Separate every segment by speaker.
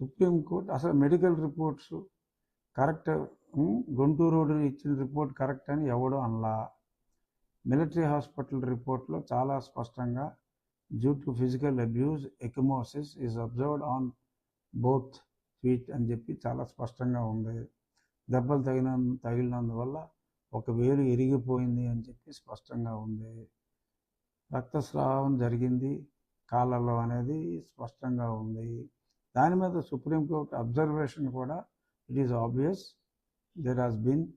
Speaker 1: Supreme court అసలు medical reports correct Guntur road ఇచ్చిన report correct అని ఎవడో అనలా. మిలిటరీ హాస్పిటల్ రిపోర్ట్లో చాలా స్పష్టంగా due to physical abuse ecchymosis is observed on both feet అని చెప్పి చాలా స్పష్టంగా ఉంది. దెబ్బలు తగిన తగిలినందువల్ల ఒక వేలు ఎరిగిపోయింది అని చెప్పి స్పష్టంగా ఉంది. రక్తస్రావం జరిగింది. కాళ్ళలో అనేది స్పష్టంగా ఉంది. దాని మీద సుప్రీంకోర్టు అబ్జర్వేషన్ కూడా it is obvious there has been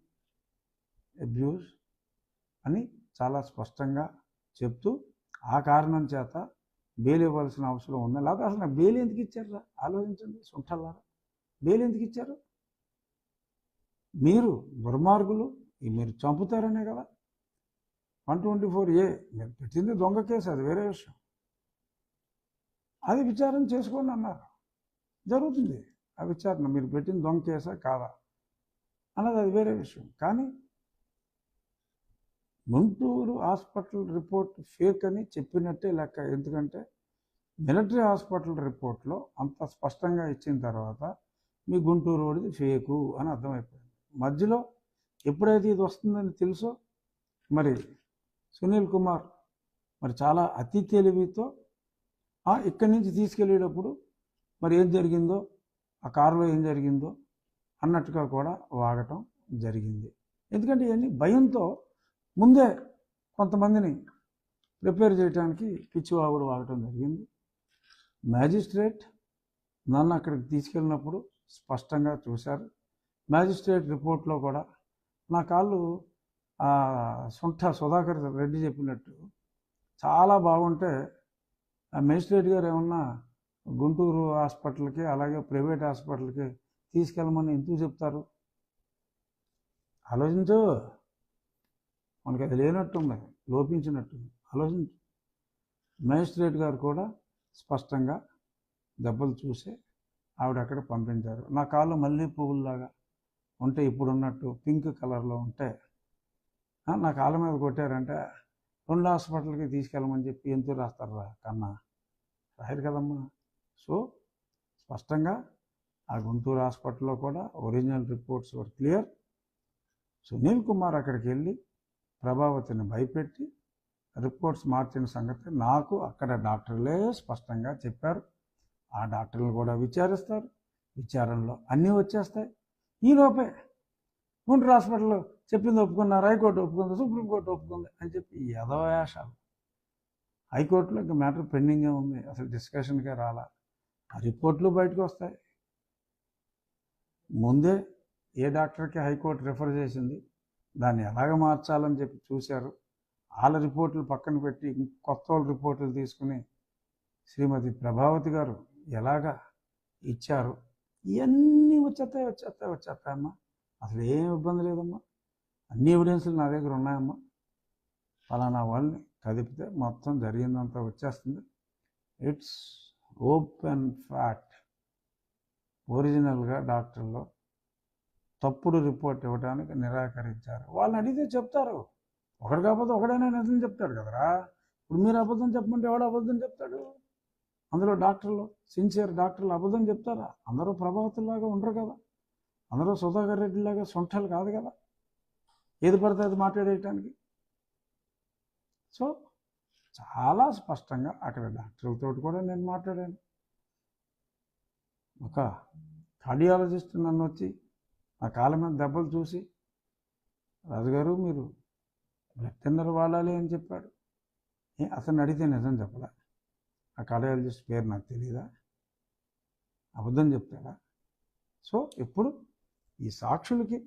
Speaker 1: abuse అని చాలా స్పష్టంగా చెప్తూ ఆ కారణం చేత బెయిల్ ఇవ్వాల్సిన అవసరం ఉంది. లేకపోతే అసలు బెయిల్ ఎందుకు ఇచ్చారా ఆలోచించండి సుంఠల్లారా? బెయిల్ ఎందుకు ఇచ్చారు? మీరు దుర్మార్గులు మీరు చంపుతారనే కదా. వన్ ట్వంటీ ఫోర్ ఏ మీరు పెట్టింది దొంగ కేసు అది వేరే విషయం. అది విచారం చేసుకోండి అన్నారు. జరుగుతుంది. ఆ విచారణ మీరు పెట్టిన దొంగ కేసా కాదా? అన్నది అది వేరే విషయం. కానీ గుంటూరు హాస్పిటల్ రిపోర్ట్ ఫేక్ అని చెప్పినట్టే లెక్క. ఎందుకంటే మిలిటరీ హాస్పిటల్ రిపోర్ట్లో అంత స్పష్టంగా ఇచ్చిన తర్వాత మీ గుంటూరు వాడిది ఫేకు అని అర్థమైపోయింది. మధ్యలో ఎప్పుడైతే ఇది వస్తుందని తెలుసో మరి సునీల్ కుమార్ మరి చాలా అతి తెలివితో ఇక్కడి నుంచి తీసుకెళ్ళేటప్పుడు మరి ఏం జరిగిందో? ఆ కారులో ఏం జరిగిందో? అన్నట్టుగా కూడా వాగటం జరిగింది. ఎందుకంటే ఇవన్నీ భయంతో ముందే కొంతమందిని ప్రిపేర్ చేయడానికి పిచ్చివాగుడు వాగటం జరిగింది. మ్యాజిస్ట్రేట్ నన్ను అక్కడికి తీసుకెళ్ళినప్పుడు స్పష్టంగా చూశారు. మ్యాజిస్ట్రేట్ రిపోర్ట్లో కూడా నా కాళ్ళు సుంఠ సుధాకర్ రెడ్డి చెప్పినట్టు చాలా బాగుంటే ఆ మేజిస్ట్రేట్ గారు ఏమన్నా గుంటూరు హాస్పిటల్కి అలాగే ప్రైవేట్ హాస్పిటల్కి తీసుకెళ్ళమని ఎందుకు చెప్తారు? ఆలోచించు. మనకి అది లేనట్టుంది లోపించినట్టుంది. ఆలోచించు. మేజిస్ట్రేట్ గారు కూడా స్పష్టంగా దెబ్బలు చూసి ఆవిడ అక్కడ పంపించారు. నా కాళ్ళు మళ్ళీ పువ్వుల్లాగా ఉంటే ఇప్పుడున్నట్టు పింక్ కలర్లో ఉంటే నా కాళ్ళ మీద కొట్టారంటే రెండు హాస్పిటల్కి తీసుకెళ్ళమని చెప్పి ఎంతో రాస్తారా కన్నా? రాయరు కదమ్మా. సో స్పష్టంగా ఆ గుంటూరు హాస్పిటల్లో కూడా original reports were clear. Sunil Kumar అక్కడికి వెళ్ళి ప్రభావతిని భయపెట్టి రిపోర్ట్స్ మార్చిన సంగతి నాకు అక్కడ డాక్టర్లే స్పష్టంగా చెప్పారు. ఆ డాక్టర్లు కూడా విచారిస్తారు. విచారణలో అన్నీ వచ్చేస్తాయి. ఈలోపే గుంటూరు హాస్పిటల్లో చెప్పింది ఒప్పుకున్నారు హైకోర్టు ఒప్పుకుంది సుప్రీంకోర్టు ఒప్పుకుంది అని చెప్పి యథవేషాలు హైకోర్టులో ఇంకా మ్యాటర్ పెండింగే ఉంది. అసలు డిస్కషన్కే రాలా. ఆ రిపోర్ట్లు బయటకు వస్తాయి. ముందే ఏ డాక్టర్కి హైకోర్టు రిఫర్ చేసింది దాన్ని ఎలాగ మార్చాలని చెప్పి చూశారు. వాళ్ళ రిపోర్ట్లు పక్కన పెట్టి కొత్త వాళ్ళ రిపోర్ట్లు తీసుకుని శ్రీమతి ప్రభావతి గారు ఎలాగ ఇచ్చారు? ఇవన్నీ వచ్చేస్తాయి వచ్చేస్తాయి వచ్చేస్తాయమ్మా అసలు ఏం ఇబ్బంది లేదమ్మా. అన్ని ఎవిడెన్స్లు నా దగ్గర ఉన్నాయమ్మా. ఫలానా వాళ్ళని కదిపితే మొత్తం జరిగిందంతా వచ్చేస్తుంది. It's open fact. ఒరిజినల్గా డాక్టర్లు తప్పుడు రిపోర్ట్ ఇవ్వడానికి నిరాకరించారు. వాళ్ళని అడిగితే చెప్తారు. ఒకడు కాకపోతే ఒకడైనా నిజం చెప్తాడు కదరా. ఇప్పుడు మీరు అబద్ధం చెప్పమంటే ఎవడు అబద్ధం చెప్తాడు? అందులో డాక్టర్లు సిన్సియర్ డాక్టర్లు అబద్ధం చెప్తారా? అందరూ ప్రభావితుల్లాగా ఉండరు కదా. అందరూ సుధాకర్ రెడ్డిలాగా సొంటలు కాదు కదా. ఏది పడితే అది మాట్లాడేయటానికి. సో చాలా స్పష్టంగా అక్కడ డాక్టర్లతో కూడా నేను మాట్లాడాను. ఒక కార్డియాలజిస్ట్ నన్ను వచ్చి నా కాళ్ళ మీద దెబ్బలు చూసి రాజుగారు మీరు బ్లడ్ థిన్నర్ వాడాలి అని చెప్పాడు. ఏ అతను అడిగితే నిజం చెప్పలే? ఆ కార్డియాలజిస్ట్ పేరు నాకు తెలియదా అబద్ధం చెప్తాడా సో ఇప్పుడు ఈ సాక్షులకి